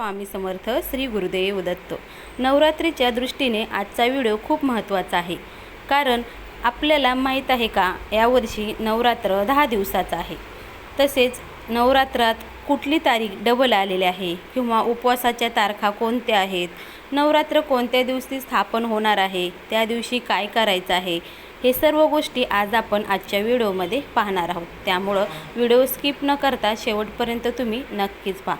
स्वामी समर्थ श्री गुरुदेव दत्त. नवरात्रीच्या दृष्टीने आजचा व्हिडिओ खूप महत्त्वाचा आहे. कारण आपल्याला माहीत आहे का यावर्षी नवरात्र दहा दिवसाचं आहे. तसेच नवरात्रात कुठली तारीख डबल आलेली आहे किंवा उपवासाच्या तारखा कोणत्या आहेत नवरात्र कोणत्या दिवशी स्थापन होणार आहे त्या दिवशी काय करायचं आहे हे सर्व गोष्टी आज आपण आजच्या व्हिडिओमध्ये पाहणार आहोत. त्यामुळं व्हिडिओ स्किप न करता शेवटपर्यंत तुम्ही नक्कीच पहा.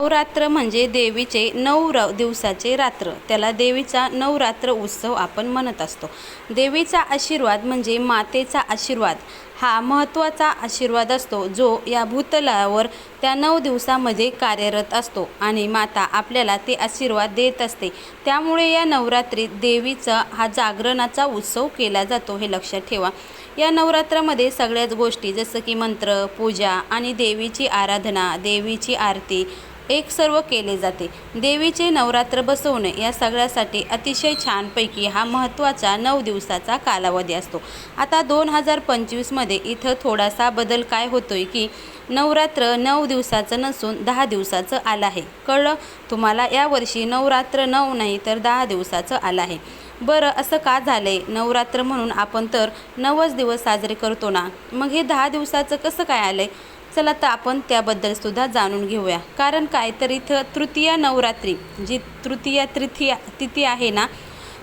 नवरात्र म्हणजे देवीचे नऊ र दिवसाचे रात्र. त्याला देवीचा नवरात्र उत्सव आपण म्हणत असतो. देवीचा आशीर्वाद म्हणजे मातेचा आशीर्वाद. हा महत्त्वाचा आशीर्वाद असतो जो या भूतलावर त्या नऊ दिवसामध्ये कार्यरत असतो आणि माता आपल्याला ते आशीर्वाद देत असते. त्यामुळे या नवरात्रीत देवीचा हा जागरणाचा उत्सव केला जातो हे लक्षात ठेवा. या नवरात्रामध्ये सगळ्याच गोष्टी जसं की मंत्र पूजा आणि देवीची आराधना देवीची आरती एक सर्व केले जाते. देवीचे नवरात्र बसवणे या सगळ्यासाठी अतिशय छानपैकी हा महत्त्वाचा नऊ दिवसाचा कालावधी असतो. आता दोन हजार पंचवीसमध्ये इथं थोडासा बदल काय होतो आहे की नवरात्र नऊ दिवसाचं नसून दहा दिवसाचं आलं आहे. कळलं? तुम्हाला यावर्षी नवरात्र नऊ नाही तर दहा दिवसाचं आलं आहे. बरं असं का झालं आहे नवरात्र म्हणून आपण तर नवच दिवस साजरे करतो ना? मग हे दहा दिवसाचं कसं काय आलं आहे चला तर आपण त्याबद्दल सुद्धा जाणून घेऊया. कारण काय तर इथं तृतीया नवरात्री जी तृतीया तृतीया तिथी आहे ना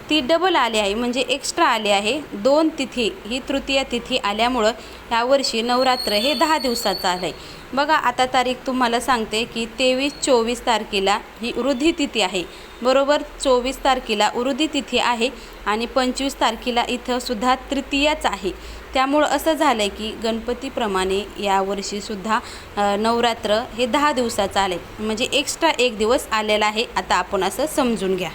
ती डबल आली आहे. म्हणजे एक्स्ट्रा आली आहे. दोन तिथी ही तृतीय तिथी आल्यामुळं यावर्षी नवरात्र हे दहा दिवसाचं आलं आहे बघा आता तारीख तुम्हाला सांगते की तेवीस चोवीस तारखेला ही वृद्धी तिथी आहे. बरोबर चोवीस तारखेला वृद्धी तिथी आहे आणि पंचवीस तारखेला इथं सुद्धा तृतीयाच आहे. त्यामुळं असं झालं आहे की गणपतीप्रमाणे यावर्षीसुद्धा नवरात्र हे दहा दिवसाचं आलं आहे म्हणजे एक्स्ट्रा एक दिवस आलेला आहे. आता आपण असं समजून घ्या.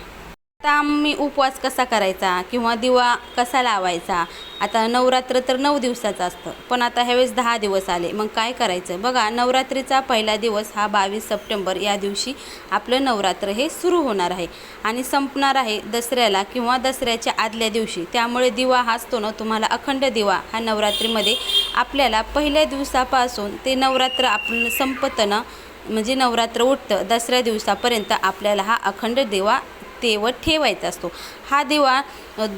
आता आम्ही उपवास कसा करायचा किंवा दिवा कसा लावायचा? आता नवरात्र तर नऊ दिवसाचं असतं पण आता ह्यावेळेस दहा दिवस आले. मग काय करायचं? बघा नवरात्रीचा पहिला दिवस हा बावीस सप्टेंबर या दिवशी आपलं नवरात्र हे सुरू होणार आहे आणि संपणार आहे दसऱ्याला किंवा दसऱ्याच्या आदल्या दिवशी. त्यामुळे दिवा हा असतो ना तुम्हाला अखंड दिवा हा नवरात्रीमध्ये आपल्याला पहिल्या दिवसापासून ते नवरात्र आपण संपतं ना म्हणजे नवरात्र उठतं दसऱ्या दिवसापर्यंत आपल्याला हा अखंड दिवा तेवत ठेवायचा असतो. हा दिवा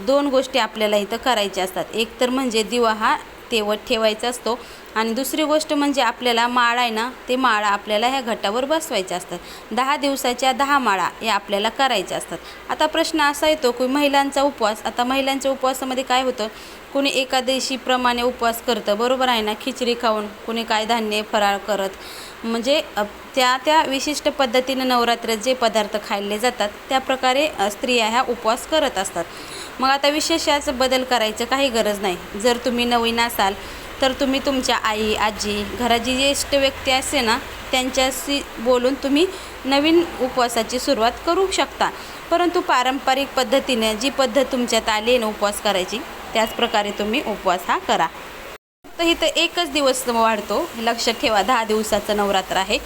दोन गोष्टी आपल्याला इथं करायच्या असतात. एक तर म्हणजे दिवा हा तेवत ठेवायचा असतो. आणि दुसरी गोष्ट म्हणजे आपल्याला माळा आहे ना ते माळा आपल्याला ह्या घटावर बसवायच्या असतात. दहा दिवसाच्या दहा माळा या आपल्याला करायच्या असतात. आता प्रश्न असा येतो की महिलांचा उपवास आता महिलांच्या उपवासामध्ये काय होतं? कुणी एकादशीप्रमाणे उपवास करतं बरोबर आहे ना? खिचडी खाऊन कुणी काय धान्य फराळ करत. म्हणजे त्या त्या विशिष्ट पद्धतीनं नवरात्रात जे पदार्थ खाल्ले जातात त्या प्रकारे स्त्रिया ह्या उपवास करत असतात. मग आता विशेष बदल करायचं काही गरज नाही. जर तुम्ही नवीन असाल तर तुम्ही तुमच्या आई आजी घराची ज्येष्ठ व्यक्ती असते ना त्यांच्याशी बोलून तुम्ही नवीन उपवासाची सुरुवात करू शकता. परंतु पारंपरिक पद्धतीने जी पद्धत तुमच्यात आली आहे ना उपवास करायची त्याचप्रकारे तुम्ही उपवास हा करा. फक्त इथं एकच दिवस वाढतो. लक्षात ठेवा दहा दिवसाचं नवरात्र आहे.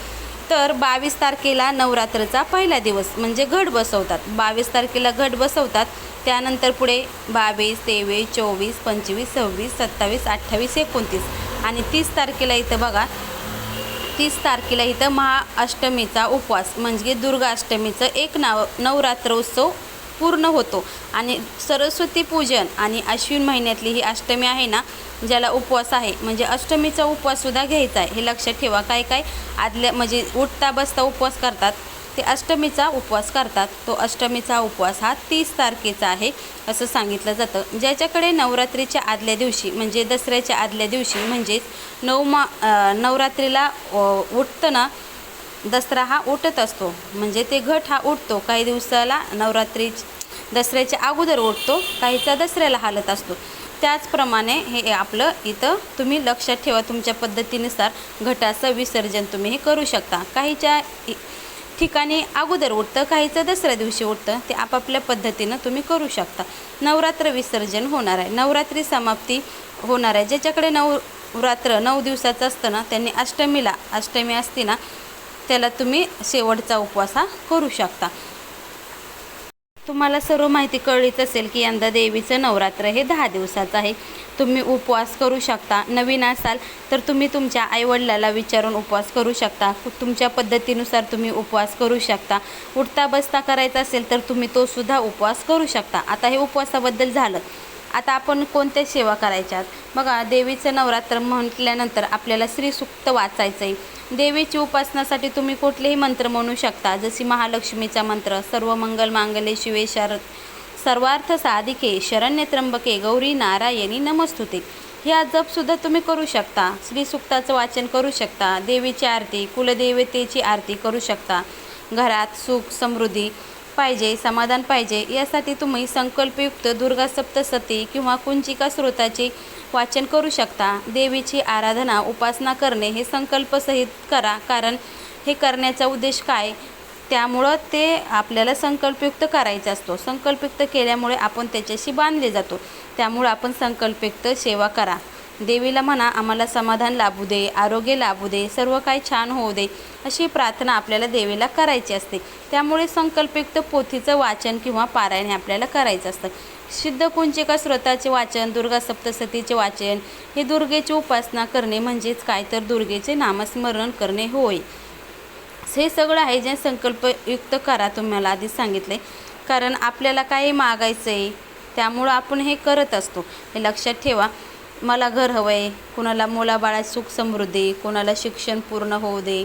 तर बावीस तारखेला नवरात्रचा पहिला दिवस म्हणजे घट बसवतात. बावीस तारखेला घट बसवतात. त्यानंतर पुढे बावीस तेवीस चोवीस पंचवीस सव्वीस सत्तावीस अठ्ठावीस एकोणतीस आणि तीस तारखेला इथं बघा तीस तारखेला इथं महाअष्टमीचा उपवास म्हणजे दुर्गाष्टमीचं एक नाव नवरात्र उत्सव पूर्ण होतो. आणि सरस्वती पूजन आणि अश्विन महिन्यातली ही अष्टमी आहे ना ज्याला उपवास आहे. म्हणजे अष्टमीचा उपवाससुद्धा घ्यायचा आहे. हे लक्षात ठेवा काय काय आदल्या म्हणजे उठता बसता उपवास करतात. ते अष्टमीचा उपवास करतात. तो अष्टमीचा उपवास हा तीस तारखेचा आहे असं सांगितलं जातं. ज्याच्याकडे नवरात्रीच्या आदल्या दिवशी म्हणजे दसऱ्याच्या आदल्या दिवशी म्हणजेच नवमा नवरात्रीला उठताना उठतं ना दसरा हा उठत असतो. म्हणजे ते घट हा उठतो. काही दिवसाला नवरात्री दसऱ्याच्या अगोदर उठतो. काहीचा दसऱ्याला हालत असतो. त्याचप्रमाणे हे आपलं इथं तुम्ही लक्षात ठेवा. तुमच्या पद्धतीनुसार घटाचं विसर्जन तुम्ही हे करू शकता. काहीच्या ठिकाणी अगोदर उठतं काहीचं दसऱ्या दिवशी उठतं. ते आपापल्या पद्धतीनं तुम्ही करू शकता. नवरात्र विसर्जन होणार आहे. नवरात्री समाप्ती होणार आहे. ज्याच्याकडे नवरात्र नऊ दिवसाचं असतं ना त्यांनी अष्टमीला अष्टमी असते ना त्याला तुम्ही शेवटचा उपवास हा करू शकता. तुम्हाला सर्व माहिती कळलीच असेल की यंदा देवीचं नवरात्र हे दहा दिवसाचं आहे. तुम्ही उपवास करू शकता नवीन असाल तर तुम्ही तुमच्या आईवडिलाला विचारून उपवास करू शकता. तुमच्या पद्धतीनुसार तुम्ही उपवास करू शकता. उठता बसता करायचा असेल तर तुम्ही तो सुद्धा उपवास करू शकता. आता हे उपवासाबद्दल झालं. आता आपण कोणत्या सेवा करायच्यात? बघा देवीचं नवरात्र म्हटल्यानंतर आपल्याला श्रीसुक्त वाचायचं आहे देवीची उपासनासाठी तुम्ही कुठलेही मंत्र म्हणू शकता. जशी महालक्ष्मीचा मंत्र सर्व मंगल मांगले शिवे शर सर्वार्थ साधिके शरण्य त्र्यंबके गौरी नारायणी नमस्तुते. ह्या जपसुद्धा तुम्ही करू शकता. श्रीसुक्ताचं वाचन करू शकता. देवीची आरती कुलदेवतेची आरती करू शकता. घरात सुख समृद्धी पाहिजे समाधान पाहिजे यासाठी तुम्ही संकल्पयुक्त दुर्गा सप्तसती किंवा कुंचिका स्रोताचे वाचन करू शकता. देवीची आराधना उपासना करणे हे संकल्पसहित करा कारण हे करण्याचा उद्देश काय? त्यामुळं ते आपल्याला संकल्पयुक्त करायचा असतो. संकल्पयुक्त केल्यामुळे आपण त्याच्याशी बांधले जातो. त्यामुळं आपण संकल्पयुक्त सेवा करा. देवीला म्हणा आम्हाला समाधान लाभू दे आरोग्य लाभू दे सर्व काही छान होऊ दे अशी प्रार्थना आपल्याला देवीला करायची असते. त्यामुळे संकल्पयुक्त पोथीचं वाचन किंवा पारायण हे आपल्याला करायचं असतं. सिद्ध कुंचिका स्रोताचे वाचन दुर्गा सप्तसतीचे वाचन हे दुर्गेची उपासना करणे म्हणजेच काय? तर दुर्गेचे नामस्मरण करणे होय. हे सगळं आहे जे संकल्पयुक्त करा तुम्हाला आधीच सांगितले. कारण आपल्याला काही मागायचं आहे त्यामुळं आपण हे करत असतो. हे लक्षात ठेवा. मला घर हवं आहे कुणाला मुलाबाळात सुख समृद्धी कुणाला शिक्षण पूर्ण होऊ दे.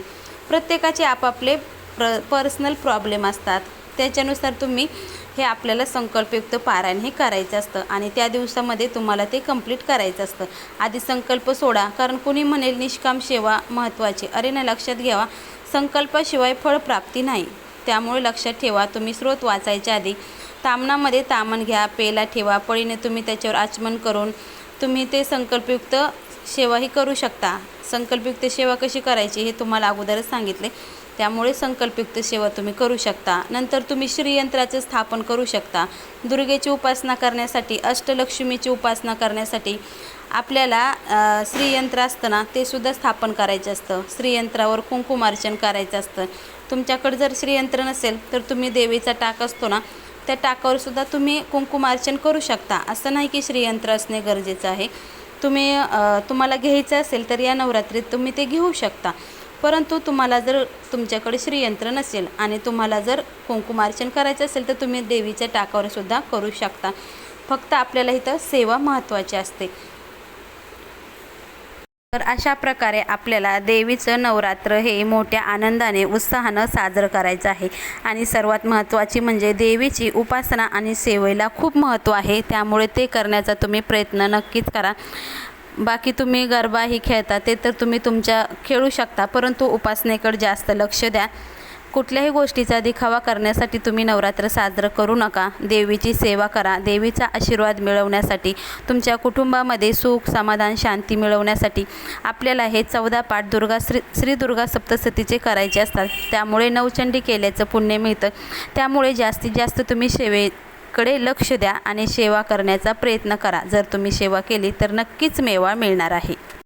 प्रत्येकाचे आपापले प्र पर्सनल प्रॉब्लेम असतात. त्याच्यानुसार तुम्ही हे आपल्याला संकल्पयुक्त पारायण हे करायचं असतं आणि त्या दिवसामध्ये तुम्हाला ते कंप्लीट करायचं असतं. आधी संकल्प सोडा कारण कुणी म्हणेल निष्काम सेवा महत्त्वाची. अरे ना लक्षात घ्यावा संकल्पाशिवाय फळप्राप्ती नाही. त्यामुळे लक्षात ठेवा तुम्ही स्रोत वाचायच्या आधी. तामणामध्ये तामण घ्या पेला ठेवा पळीने तुम्ही त्याच्यावर आचमन करून तुम्ही ते संकल्पयुक्त सेवाही करू शकता. संकल्पयुक्त सेवा कशी करायची हे तुम्हाला अगोदरच सांगितले. त्यामुळे संकल्पयुक्त सेवा तुम्ही करू शकता. नंतर तुम्ही श्रीयंत्राचे स्थापन करू शकता. दुर्गेची उपासना करण्यासाठी अष्टलक्ष्मीची उपासना करण्यासाठी आपल्याला श्रीयंत्र असताना ते सुद्धा स्थापन करायचं असतं. श्रीयंत्रावर कुंकुमार्चन करायचं असतं. तुमच्याकडे जर श्रीयंत्र नसेल तर तुम्ही देवीचा टाक असतो ना त्या टाकावरसुद्धा तुम्ही कुंकुमार्चन करू शकता. असं नाही की श्रीयंत्र असणे गरजेचं आहे. तुम्ही तुम्हाला घ्यायचं असेल तर या नवरात्रीत तुम्ही ते घेऊ शकता. परंतु तुम्हाला जर तुमच्याकडे श्रीयंत्र नसेल आणि तुम्हाला जर कुंकुमार्चन करायचं असेल तर तुम्ही देवीच्या टाकावर सुद्धा करू शकता. फक्त आपल्याला इथं सेवा महत्त्वाची असते. तर अशा प्रकारे आपल्याला देवीचं नवरात्र हे मोठ्या आनंदाने उत्साहानं साजरं करायचं आहे. आणि सर्वात महत्त्वाची म्हणजे देवीची उपासना आणि सेवेला खूप महत्त्व आहे. त्यामुळे ते करण्याचा तुम्ही प्रयत्न नक्कीच करा. बाकी तुम्ही गरबाही खेळता ते तर तुम्ही तुमच्या खेळू शकता. परंतु उपासनेकडे जास्त लक्ष द्या. कुठल्याही गोष्टीचा दिखावा करण्यासाठी तुम्ही नवरात्र साजरं करू नका. देवीची सेवा करा. देवीचा आशीर्वाद मिळवण्यासाठी तुमच्या कुटुंबामध्ये सुख समाधान शांती मिळवण्यासाठी आपल्याला हे चौदा पाठ दुर्गा श्री श्री दुर्गा सप्तसतीचे करायचे असतात. त्यामुळे नवचंडी केल्याचं पुण्य मिळतं. त्यामुळे जास्तीत जास्त तुम्ही सेवेकडे लक्ष द्या आणि सेवा करण्याचा प्रयत्न करा. जर तुम्ही सेवा केली तर नक्कीच मेवा मिळणार आहे.